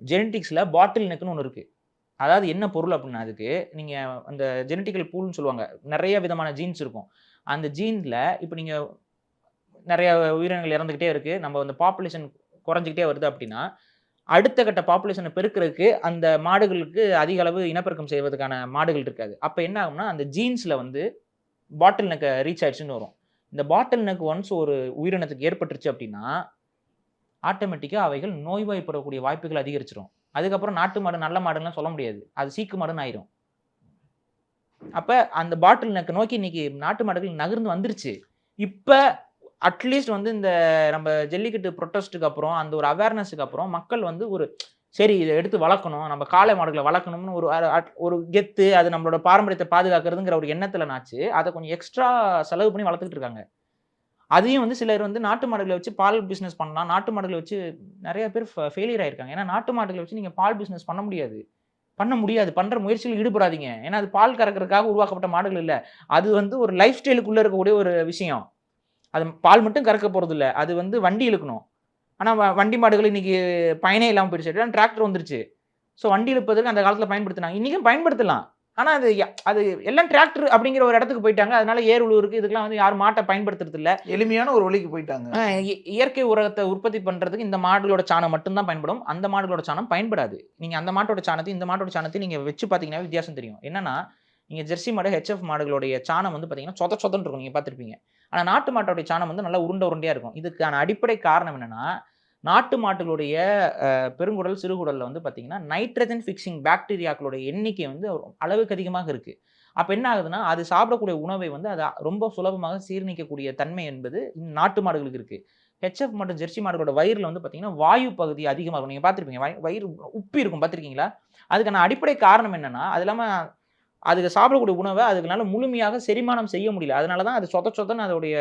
ஜெனட்டிக்ஸில் பாட்டில் நெக்குன்னு ஒன்று இருக்குது அதாவது என்ன பொருள் அப்படின்னா அதுக்கு நீங்கள் அந்த ஜெனட்டிக்கல் பூல்னு சொல்லுவாங்க. நிறைய விதமான ஜீன்ஸ் இருக்கும். அந்த ஜீனில் இப்போ நீங்கள் நிறைய உயிரினங்கள் இறந்துக்கிட்டே இருக்குது நம்ம அந்த பாப்புலேஷன் குறைஞ்சிக்கிட்டே வருது அப்படின்னா அடுத்த கட்ட பாப்புலேஷனை பெருக்கிறதுக்கு அந்த மாடுகளுக்கு அதிக அளவு இனப்பெருக்கம் செய்வதற்கான மாடுகள் இருக்காது. அப்போ என்ன ஆகும்னா அந்த ஜீன்ஸில் வந்து பாட்டில் நெக்கை ரீச் ஆயிடுச்சுன்னு வரும். இந்த பாட்டில் நெக் ஒன்ஸ் ஒரு உயிரினத்துக்கு ஏற்பட்டுருச்சு அப்படின்னா ஆட்டோமேட்டிக்காக அவைகள் நோய்வாய்ப்படக்கூடிய வாய்ப்புகள் அதிகரிச்சிடும் அதுக்கப்புறம் நாட்டு மாடு நல்ல மாடுலாம் சொல்ல முடியாது. அது சீக்கு மாடுன்னு ஆயிரும். அப்போ அந்த பாட்டில் நெக்கை நோக்கி இன்னைக்கு நாட்டு மாடுகள் நகர்ந்து வந்துருச்சு. இப்போ அட்லீஸ்ட் வந்து இந்த நம்ம ஜல்லிக்கட்டு ப்ரொட்டஸ்ட்டுக்கு அப்புறம் அந்த ஒரு அவேர்னஸுக்கு அப்புறம் மக்கள் வந்து ஒரு சரி இதை எடுத்து வளர்க்கணும் நம்ம காளை மாடுகளை வளர்க்கணும்னு ஒரு அட்- ஒரு கெத்து அது நம்மளோட பாரம்பரியத்தை பாதுகாக்கிறதுங்கிற ஒரு எண்ணத்தில் நாச்சு அதை கொஞ்சம் எக்ஸ்ட்ரா செலவு பண்ணி வளர்த்துக்கிட்டு இருக்காங்க. அதையும் வந்து சிலர் வந்து நாட்டு மாடுகளை வச்சு பால் பிஸ்னஸ் பண்ணலாம் நாட்டு மாடுகளை வச்சு நிறைய பேர் ஃபெயிலியர் ஆயிருக்காங்க. ஏன்னா நாட்டு மாடுகளை வச்சு நீங்கள் பால் பிஸ்னஸ் பண்ண முடியாது. பண்ண முடியாது. பண்ணுற முயற்சியில் ஈடுபடாதீங்க. ஏன்னா அது பால் கறக்கிறதுக்காக உருவாக்கப்பட்ட மாடுகள் இல்லை. அது வந்து ஒரு லைஃப் ஸ்டைலுக்குள்ளே இருக்கக்கூடிய ஒரு விஷயம். அது பால் மட்டும் கறக்க போறது இல்ல அது வந்து வண்டி இழுக்கணும். ஆனா வ- வண்டி மாடுகள் இன்னைக்கு பயனே இல்லாமல் போயிடுச்சு. டிராக்டர் வந்துருச்சு. ஸோ வண்டி இழுப்பதற்கு அந்த காலத்துல பயன்படுத்தினாங்க. இன்னைக்கும் பயன்படுத்தலாம். ஆனா அது அது எல்லாம் டிராக்டர் அப்படிங்கிற ஒரு இடத்துக்கு போயிட்டாங்க. அதனால ஏர் உழுவுருக்கு இதுக்கெல்லாம் வந்து யாரும் மாட்டை பயன்படுத்துறது இல்ல எளிமையான ஒரு வழிக்கு போயிட்டாங்க. இயற்கை உரத்தை உற்பத்தி பண்றதுக்கு இந்த மாடுகளோட சாணம் மட்டும்தான் பயன்படும். அந்த மாடுகளோட சாணம் பயன்படாது. நீங்க அந்த மாட்டோட சாணத்தையும் இந்த மாட்டோட சாணத்தையும் நீங்க வச்சு பாத்தீங்கன்னா வித்தியாசம் தெரியும். என்னன்னா நீங்க ஜெர்சி மாடு ஹெச்எஃப் மாடுகளுடைய சாணம் வந்து பாத்தீங்கன்னா சொத சொதன்னு இருக்கும். நீங்க பார்த்திருப்பீங்க. ஆனால் நாட்டு மாட்டோடைய சாணம் வந்து நல்லா உருண்டை உருண்டையாக இருக்கும். இதுக்கான அடிப்படை காரணம் என்னென்னா நாட்டு மாட்டுகளுடைய பெருங்குடல் சிறுகுடலில் வந்து பார்த்திங்கன்னா நைட்ரஜன் ஃபிக்ஸிங் பாக்டீரியாக்களுடைய எண்ணிக்கை வந்து அளவுக்கு அதிகமாக இருக்குது அப்போ என்ன ஆகுதுன்னா அது சாப்பிடக்கூடிய உணவை வந்து அதை ரொம்ப சுலபமாக சீர்ணிக்கக்கூடிய தன்மை என்பது நாட்டு மாடுகளுக்கு இருக்குது ஹெச்எஃப் மற்றும் ஜெர்சி மாடுகளோட வயிறில் வந்து பார்த்திங்கன்னா வாயு பகுதி அதிகமாக இருக்கும் நீங்கள் பார்த்துருப்பீங்க வயிறு உப்பி இருக்கும். பார்த்துருக்கீங்களா? அதுக்கான அடிப்படை காரணம் என்னென்னா அது இல்லாமல் அதுக்கு சாப்பிடக்கூடிய உணவை அதுக்குனால முழுமையாக செரிமானம் செய்ய முடியல. அதனால தான் அது சொத சொதன்னு அதோடைய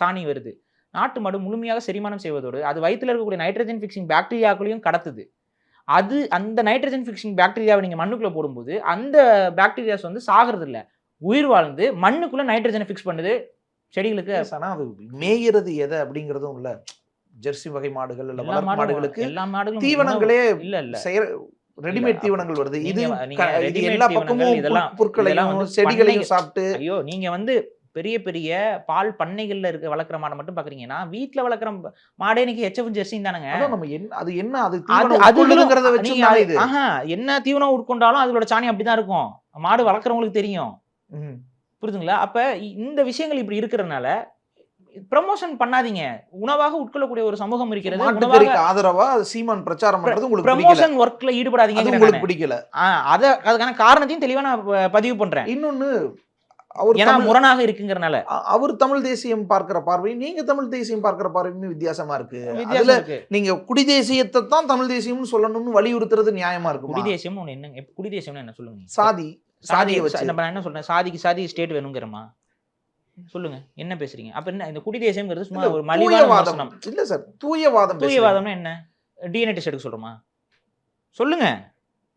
சாணி வருது. நாட்டு மாடு முழுமையாக செரிமானம் செய்வதோடு அது வயித்துல இருக்கக்கூடிய நைட்ரஜன் ஃபிக்சிங் பாக்டீரியாக்களையும் கடத்துது. அது அந்த நைட்ரஜன் ஃபிக்சிங் பாக்டீரியாவை நீங்க மண்ணுக்குள்ள போடும்போது அந்த பாக்டீரியாஸ் வந்து சாகிறது இல்ல உயிர் வாழ்ந்து மண்ணுக்குள்ள நைட்ரஜனை ஃபிக்ஸ் பண்ணுது. செடிகளுக்கு Yes, ஆனா அது மேயிறது எதை அப்படிங்கறதும் இல்ல. ஜெர்சி வகை மாடுகள் இல்ல மாடுகளுக்கு எல்லா மாடுகளும் தீவனங்களே இல்ல இல்ல. ரெடிமேட் தீவனங்கள் வருது. இது இது எல்லா பக்கமும் இதெல்லாம் வந்து செடிகளையும் சாப்பிட்டு ஐயோ நீங்க வந்து பெரிய பெரிய பால் பண்ணைகள்ல இருக்க வளர்க்குற மாடை மட்டும் பாக்குறீங்கன்னா வீட்ல வளர்க்குற மாடே இன்னைக்கு ஹெச்எஃப் ஜெர்சியும் தானுங்க. நம்ம என்ன அது என்ன அது அது தீவனம் அது உட்கொள்ளுதுங்கிறத வச்சு ஆஹா என்ன தீவனம் உட்கொண்டாலும் அதோட சாணி அப்படிதான் இருக்கும். மாடு வளர்க்குறவங்களுக்கு தெரியும். ம். புரியுதுங்களா? அப்ப இந்த விஷயங்கள் இப்படி இருக்கிறதுனால ப்ரமோஷன் பண்ணாதீங்க. உணவாக உட்கொள்ளக்கூடிய ஒரு சமூகம் இருக்கிறது. மாட்டுக்கறிக்கு ஆதரவா சீமான் பிரச்சாரம் பண்றது உங்களுக்கு ப்ரமோஷன் ஒர்க்ல ஈடுபடாதீங்க உங்களுக்கு பிடிக்கல. அத அதுக்கான காரணத்தையும் தெளிவா நான் பதிவு பண்றேன். இன்னொன்னு அவர் ஏன்னா முரணாக இருக்குங்கிறனால. அவர் தமிழ் தேசியம் பார்க்கிற பார்வை நீங்க தமிழ் தேசியம் பார்க்கிற பார்வையுமே வித்தியாசமா இருக்கு. அதுல இருக்கு. நீங்க குடி தேசியத்தை தான் தமிழ் தேசியம்னு சொல்லணும்னு வலியுறுத்துறது நியாயமா குடி இருக்குமா? தேசியம் ஒண்ணு என்னங்க குடி தேசியம்னு என்ன சொல்லுங்க? சாதி சாதி சாதியை வச்சு. நம்ம என்ன சொல்றேன்? சாதிக்கு சாதி ஸ்டேட் வேணுங்கிறமா சொல்லுங்க. என்ன பேசுறீங்க? அப்ப என்ன இந்த குடி தேசியம்ங்கிறது சும்மா ஒரு விமர்சனம் இல்ல சார் தூயவாதம். தூயவாதம்னா என்ன? டிஎன்ஏ டெஸ்ட் எடுக்க சொல்றோமா? சொல்லுங்க.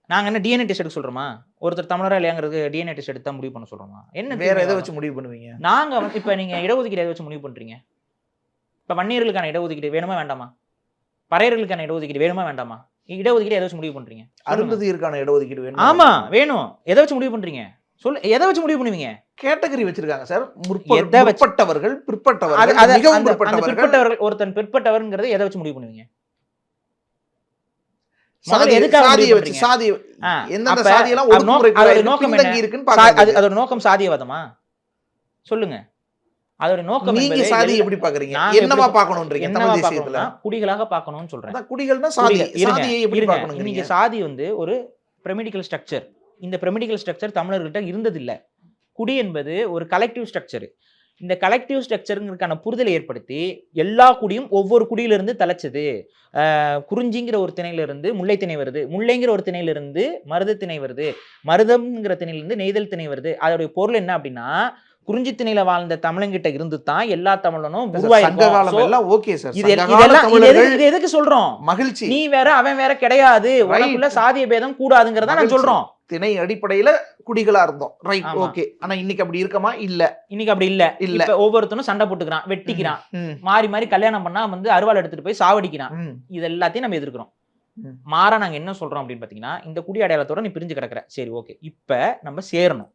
நாங்க என்ன டிஎன்ஏ டெஸ்ட் எடுக்க சொல்றோமா? ஒருத்தர் தமிழரா இல்லையாங்கிறது டிஎன்ஏ டெஸ்ட் எடுத்தா முடிவு பண்ண சொல்றோமா? என்ன வேற எதை? வச்சு முடிவு பண்ணுவீங்க? நாங்க இப்ப நீங்க இடஒதுக்கீடு எதை வச்சு முடிவு பண்றீங்க? இப்ப வன்னியர்களுக்கான இடஒதுக்கீடு வேணுமா வேண்டாமா? பறையர்களுக்கான இடஒதுக்கீடு வேணுமா வேண்டாமா? இடஒதுக்கீடு எதை வச்சு முடிவு பண்றீங்க. அருந்ததியருக்கான இடஒதுக்கீடு வேணும் ஆமா வேணும். எதை வச்சு முடிவு பண்றீங்க? சொல்லு எதை வச்சு முடிவு பண்ணுவீங்க? கேட்டகரி வச்சிருக்காங்க சார். முற்பட்டவர்கள் பிற்பட்டவர்கள் ஒருத்தன் பிற்பட்டவர்ங்கிறத எதை வச்சு முடிவு பண்ணுவீங்க? நோக்கம் சாதியவாதமா? சொல்லுங்க. அதோட நோக்கம் நீங்க சாதி எப்படி பாக்குறீங்க நாங்க என்னவா என்னவா தமிழ் தேசியத்துல? குடிகளாக பார்க்கணும்னு சொல்றேன். குடிகள்னா சாதி சாதியை எப்படி. பார்க்கணுங்கிறீங்க? இன்னைக்கு சாதி வந்து ஒரு பிரமிடிக்கல் ஸ்ட்ரக்சர். இந்த பிரமிடிக்கல் ஸ்ட்ரக்சர் தமிழர்கள்ட்ட இருந்ததில்லை. குடி என்பது ஒரு கலெக்டிவ் ஸ்ட்ரக்சர் இந்த கலெக்டிவ் ஸ்ட்ரக்சருங்கிறதுக்கான புரிதலை ஏற்படுத்தி எல்லா குடியும் ஒவ்வொரு குடியிலிருந்து தலைச்சது குறிஞ்சிங்கிற ஒரு திணையிலிருந்து முல்லை திணை வருது. முல்லைங்கிற ஒரு திணையிலிருந்து மருத திணை வருது. மருதம்ங்கிற திணையிலிருந்து நெய்தல் திணை வருது. அதோடைய பொருள் என்ன அப்படின்னா குறிஞ்சி திணையில வாழ்ந்த தமிழங்கிட்ட இருந்து தான் எல்லா தமிழனும் ஓகே சார். இது எதுக்கு- சொல்றோம்? மகிழ்ச்சி. நீ வேற அவன் வேற கிடையாது. உனக்குள்ள சாதிய பேதம் கூடாதுங்கிறத நான். சொல்றோம். திணை அடிப்படையில குடிகளா இருந்தோம். ரைட். ஓகே ஆனா இன்னைக்கு அப்படி இருக்கமா? இல்ல. இன்னைக்கு அப்படி இல்ல. இல்ல. ஒவ்வொருத்தனும் சண்டை போட்டுக்கிறான் வெட்டிக்கிறான். மாறி மாறி கல்யாணம் பண்ணா வந்து அருவாள் எடுத்துட்டு போய் சாவடிக்கிறான். இது எல்லாத்தையும் நம்ம எதிர்க்கிறோம். மாறா நாங்க என்ன சொல்றோம் அப்படின்னு பாத்தீங்கன்னா இந்த குடி அடையாளத்தோட நீ பிரிஞ்சு கிடக்குற. சரி ஓகே இப்ப நம்ம சேரணும்.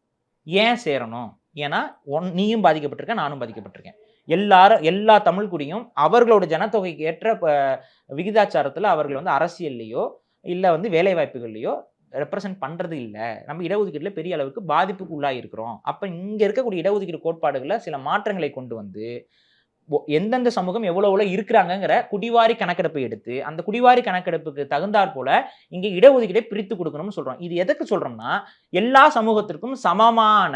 ஏன் சேரணும்? ஏன்னா ஒன் நீயும் பாதிக்கப்பட்டிருக்க நானும் பாதிக்கப்பட்டிருக்கேன். எல்லாரும் எல்லா தமிழ் குடியும் அவர்களோட ஜனத்தொகைக்கு ஏற்ற விகிதாச்சாரத்துல அவர்கள் வந்து அரசியல்லையோ இல்ல வந்து வேலை வாய்ப்புகள்லையோ ரெப்ரசன்ட் பண்ணுறது இல்லை. நம்ம இடஒதுக்கீட்டில் பெரிய அளவுக்கு பாதிப்புக்கு உள்ளாக இருக்கிறோம் அப்போ இங்கே இருக்கக்கூடிய இடஒதுக்கீடு கோட்பாடுகளை சில மாற்றங்களை கொண்டு வந்து எந்தெந்த சமூகம் எவ்வளோ எவ்வளோ இருக்கிறாங்கங்கிற குடிவாரி கணக்கெடுப்பை எடுத்து அந்த குடிவாரி கணக்கெடுப்புக்கு தகுந்தாற் போல இங்கே இடஒதுக்கீட்டை பிரித்து கொடுக்கணும்னு சொல்கிறோம் இது எதுக்கு சொல்கிறோம்னா எல்லா சமூகத்திற்கும் சமமான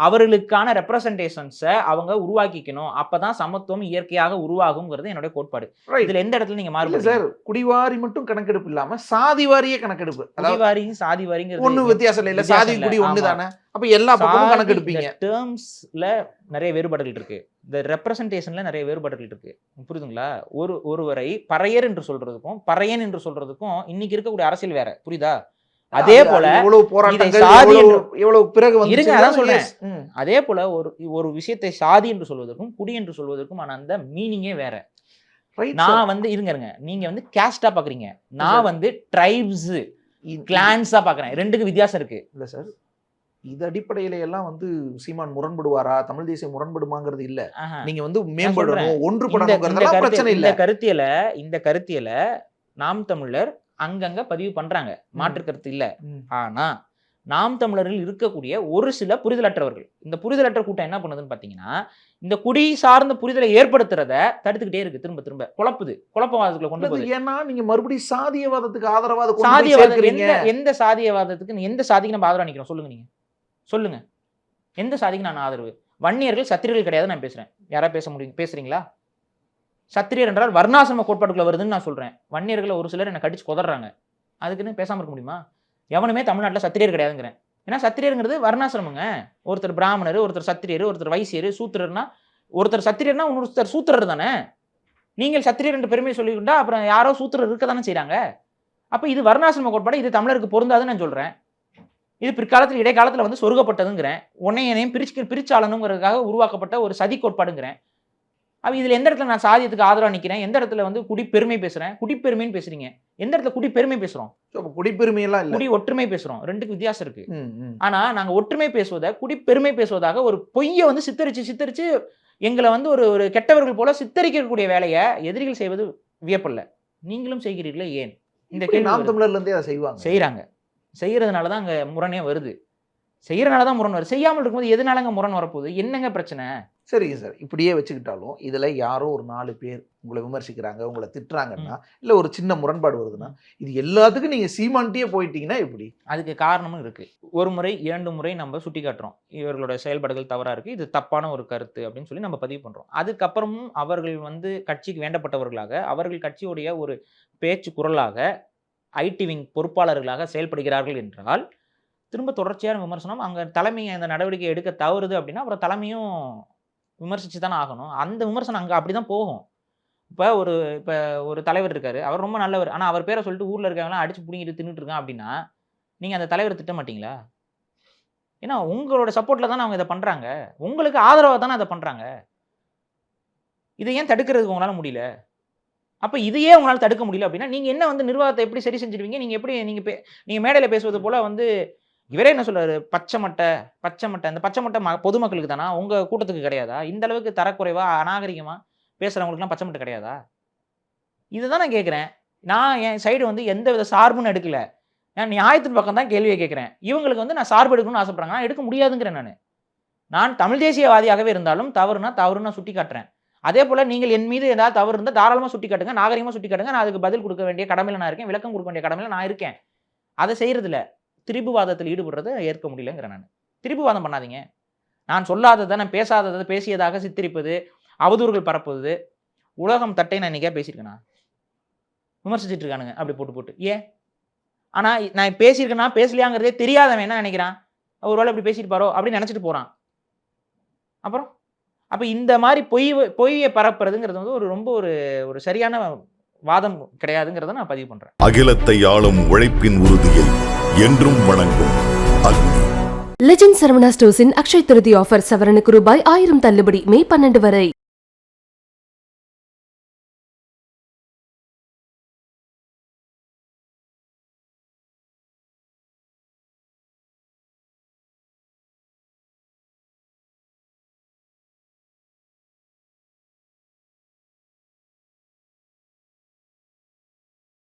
அவர்களுக்கான ரெப்ரசன்டேஷன்ஸை அவங்க உருவாக்கிக்கணும். அப்பதான் சமத்துவம் இயற்கையாக உருவாகுங்கிறது என்னுடைய கோட்பாடு. இதுல எந்த இடத்துல நீங்க மாறுபடுறீங்க? சார் குடிவாரி மட்டும் கணக்கெடுப்பு இல்லாம சாதி வாரிய கணக்கெடுப்பு. குடிவாரி சாதி வாரிங்கிறது ஒண்ணு வித்தியாசம் இல்ல இல்ல. சாதி. குடி. ஒண்ணுதானே? அப்ப எல்லா பக்கமும் கணக்கெடுப்பீங்க. டேர்ம்ஸ்ல நிறைய வேறுபாடுகள் இருக்கு. இந்த ரெப்ரசன்டேஷன்ல நிறைய வேறுபாடுகள் இருக்கு. புரியுதுங்களா? ஒரு ஒருவரை பறையர் என்று சொல்றதுக்கும் பறையன் என்று சொல்றதுக்கும் இன்னைக்கு இருக்கக்கூடிய அரசியல் வேற. புரியுதா? அதே போல பிறகு இருங்க, அதான் சொல்றேன். அதே போல ஒரு ஒரு விஷயத்தை சாதி என்று சொல்வதற்கும் குடி என்று சொல்வதற்கும் அந்த மீனிங்கே வேற. நான் வந்து இருங்க இருங்க. நீங்க வந்து கேஸ்டா பாக்குறீங்க. நான் வந்து ட்ரைப்ஸ் கிளான்ஸா பாக்குறேன். ரெண்டுக்கு வித்தியாசம் இருக்கு. இல்ல சார் இது அடிப்படையில எல்லாம் வந்து சீமான் முரண்படுவாரா? தமிழ் தேசியம் முரண்படுமாங்கிறது இல்ல. நீங்க வந்து. மேம்படணும் கருத்து- பிரச்சனை இல்ல. இந்த கருத்தியல இந்த கருத்தியல நாம் தமிழர் அங்கங்க பதிவு பண்றாங்க. மாற்று கருத்து இல்ல. ஆனா நாம் தமிழர்கள் இருக்கக்கூடிய ஒரு சில புரிதலற்றவர்கள் இந்த புரிதலற்ற கூட்டம் என்ன பண்ணுதுன்னு பாத்தீங்கன்னா இந்த குடி சார்ந்த புரிதலை ஏற்படுத்துறத தடுத்துக்கிட்டே இருக்கு. திரும்ப திரும்ப. குழப்புது. குழப்பவாதத்துக்குள்ள கொண்டு போகுது. ஏன்னா நீங்க மறுபடியும் சாதியவாதத்துக்கு ஆதரவா அதை கொண்டு போய் சாதியவாதம் சேர்க்கறீங்க. எந்த எந்த சாதியவாதத்துக்கு எந்த சாதிக்கு நம்ம ஆதரவா நிக்கிறோம் சொல்லுங்க நீங்க. சொல்லுங்க. எந்த சாதிக்கு நான் ஆதரவு? வன்னியர்கள் சத்திரியர்கள் கிடையாது நான் பேசுறேன். யாரா பேச முடியும்? பேசுறீங்களா? சத்திரியர் என்றால் வர்ணாசிரம கோட்பாட்டுக்குள்ள வருதுன்னு நான் சொல்றேன். வன்னியர்களை ஒரு சிலர் என்னை கடிச்சு குதறாங்க. அதுக்குன்னு பேசாம இருக்க முடியுமா? எவனுமே தமிழ்நாட்டில் சத்திரியர் கிடையாதுங்கிறேன். ஏன்னா சத்திரியருங்கிறது வர்ணாசிரமங்க. ஒருத்தர் பிராமணர் ஒருத்தர் சத்திரியர் ஒருத்தர் வைசியர் சூத்திரர்னா ஒருத்தர் சத்திரியர்னா ஒருத்தர் சூத்திரர் தானே? நீங்கள் சத்திரியர் என்று பெருமையை சொல்லிக்கிட்டா அப்புறம் யாரோ சூத்திரர் இருக்க தானே செய்கிறாங்க அப்போ இது வர்ணாசிரம கோட்பாடு இது தமிழருக்கு பொருந்தாதுன்னு நான் சொல்கிறேன் இது பிற்காலத்தில் இடைக்காலத்தில் வந்து சொருகப்பட்டதுங்கிறேன். உன்னையனையும் பிரிச்சு பிரிச்சாளனுங்கிறதுக்காக உருவாக்கப்பட்ட ஒரு சதி கோட்பாடுங்கிறேன். அப்ப இதுல எந்த இடத்துல நான் சாதியத்துக்கு ஆதரவா நிக்கிறேன்? எந்த இடத்துல வந்து குடிப்பெருமை பேசுறேன்? குடிப்பெருமைன்னு பேசுறீங்க. எந்த இடத்துல குடிப்பெருமை அப்ப குடிப்பெருமையெல்லாம் இல்ல. குடி ஒற்றுமை பேசுறோம். ரெண்டுக்கு வித்தியாசம் இருக்கு. ம், ம். ஆனா நாங்க ஒற்றுமை பேசுவதை குடிப்பெருமை பேசுவதாக ஒரு பொய்யை வந்து சித்தரிச்சு சித்தரிச்சு எங்களை வந்து ஒரு ஒரு கெட்டவர்கள் போல சித்தரிக்கக்கூடிய வேலையை எதிரிகள் செய்வது வியப்பல்ல. நீங்களும் செய்கிறீர்களே ஏன்? இந்த கேள்வி நாம் வருது. தமிழர்ல இருந்தே அதை செய்வாங்க. செய்றாங்க. செய்யறதுனால தான் அங்க முரணே வருது. செய்யறதுனால தான் முரண் வருது. செய்யாமல் இருக்கும்போது எதனாலங்க முரண் வரப்போகுது? என்னங்க பிரச்சனை? சரிங்க சார். இப்படியே வச்சுக்கிட்டாலும் இதுல யாரோ ஒரு நாலு பேர் உங்களை விமர்சிக்கிறாங்க உங்களை திட்டுறாங்கன்னா இல்ல ஒரு சின்ன முரண்பாடு வருதுன்னா இது எல்லாத்துக்கும் நீங்க சீமான்ட்டியே போயிட்டீங்கன்னா எப்படி? அதுக்கு காரணமும் இருக்கு. ஒரு முறை இரண்டு முறை நம்ம சுட்டி காட்டுறோம் இவர்களோட செயல்பாடுகள் தவறா இருக்கு. இது தப்பான ஒரு கருத்து அப்படின்னு சொல்லி நம்ம பதிவு பண்றோம். அதுக்கப்புறமும் அவர்கள் வந்து கட்சிக்கு வேண்டப்பட்டவர்களாக அவர்கள் கட்சியுடைய ஒரு பேச்சு குரலாக ஐடி விங் பொறுப்பாளர்களாக செயல்படுகிறார்கள் என்றால் திரும்ப தொடர்ச்சியான விமர்சனம் அங்க தலைமை அந்த நடவடிக்கை எடுக்க தவறுது அப்படின்னா அப்புறம் தலைமையும் விமர்சித்து தானே ஆகணும். அந்த விமர்சனம் அங்கே அப்படி தான் போகும். இப்போ ஒரு இப்போ ஒரு தலைவர் இருக்காரு. அவர் ரொம்ப நல்லவர். ஆனால் அவர் பேரை சொல்லிட்டு ஊரில் இருக்கவங்களாம் அடிச்சு பிடிங்கிட்டு தின்னுட்டு இருக்கான் அப்படின்னா நீங்கள் அந்த தலைவரை திட்ட மாட்டீங்களா? ஏன்னா உங்களோட சப்போர்ட்டில் தானே அவங்க இதை பண்ணுறாங்க உங்களுக்கு ஆதரவாக தானே அதை பண்ணுறாங்க இதை ஏன் தடுக்கிறதுக்கு உங்களால் முடியல? அப்போ இதையே உங்களால் தடுக்க முடியல அப்படின்னா நீங்கள் என்ன வந்து நிர்வாகத்தை எப்படி சரி செஞ்சிருவீங்க? நீங்கள் எப்படி நீங்கள் பே- நீங்கள் மேடையில் பேசுவது போல் வந்து இவரே என்ன சொல்றாரு? பச்சை மட்டை பச்சை மட்டை. அந்த பச்சை மட்டை ம- பொதுமக்களுக்கு தானா? உங்க கூட்டத்துக்கு கிடையாதா? இந்த அளவுக்கு தரக்குறைவா அநாகரிகமா பேசுறவங்களுக்குலாம் பச்சை மட்டை கிடையாதா? இதுதான் நான் கேட்குறேன் நான் என் சைடு வந்து எந்த வித சார்புன்னு எடுக்கல. நான் நியாயத்தின் பக்கம் தான் கேள்வியை கேட்குறேன் இவங்களுக்கு வந்து நான் சார்பு எடுக்கணும்னு ஆசைப்படுறாங்க. நான் எடுக்க முடியாதுங்கிறேன் நான். நான் தமிழ் தேசியவாதியாகவே இருந்தாலும் தவறுனா தவறுனா சுட்டி காட்டுறேன் அதே போல் நீங்கள் என் மீது ஏதாவது தவறு இருந்தால் தாராளமாக சுட்டி காட்டுங்க. நாகரிகமாக சுட்டி காட்டுங்க. நான் அதுக்கு பதில் கொடுக்க வேண்டிய கடமையில் நான் இருக்கேன். விளக்கம் கொடுக்க வேண்டிய கடமையில நான் இருக்கேன். அதை செய்கிறதில்ல திரிபுவாதத்தில் ஈடுபடுறதை ஏற்க முடியலங்கிறேன் நான். திரிபுவாதம் பண்ணாதீங்க. நான் சொல்லாததை நான் பேசாததை பேசியதாக சித்தரிப்பது அவதூறுகள் பரப்புவது உலகம் தட்டை நான் இன்னைக்கே பேசியிருக்கேனா? விமர்சிச்சுட்டு இருக்கானுங்க. அப்படி போட்டு போட்டு. ஏன்? ஆனால் நான் பேசியிருக்கேனா பேசலையாங்கிறதே தெரியாதவன் என்ன நினைக்கிறான்? ஒருவேளை இப்படி பேசியிருப்பாரோ அப்படின்னு நினச்சிட்டு போகிறான் அப்புறம்? அப்போ இந்த மாதிரி பொய் பொய்யை பரப்புறதுங்கிறது வந்து ஒரு ரொம்ப ஒரு ஒரு சரியான வாதம் கிடையாதுங்கிறத நான் பதிவு பண்றேன். அகிலத்தை ஆளும் உழைப்பின் உறுதியை என்றும் வணங்கும் அக்னி. லெஜண்ட் சரவணா ஸ்டோர்ஸின் அக்ஷய் திருதி ஆஃபர் சவரனுக்கு ரூபாய் ஆயிரம் தள்ளுபடி மே பன்னெண்டு வரை.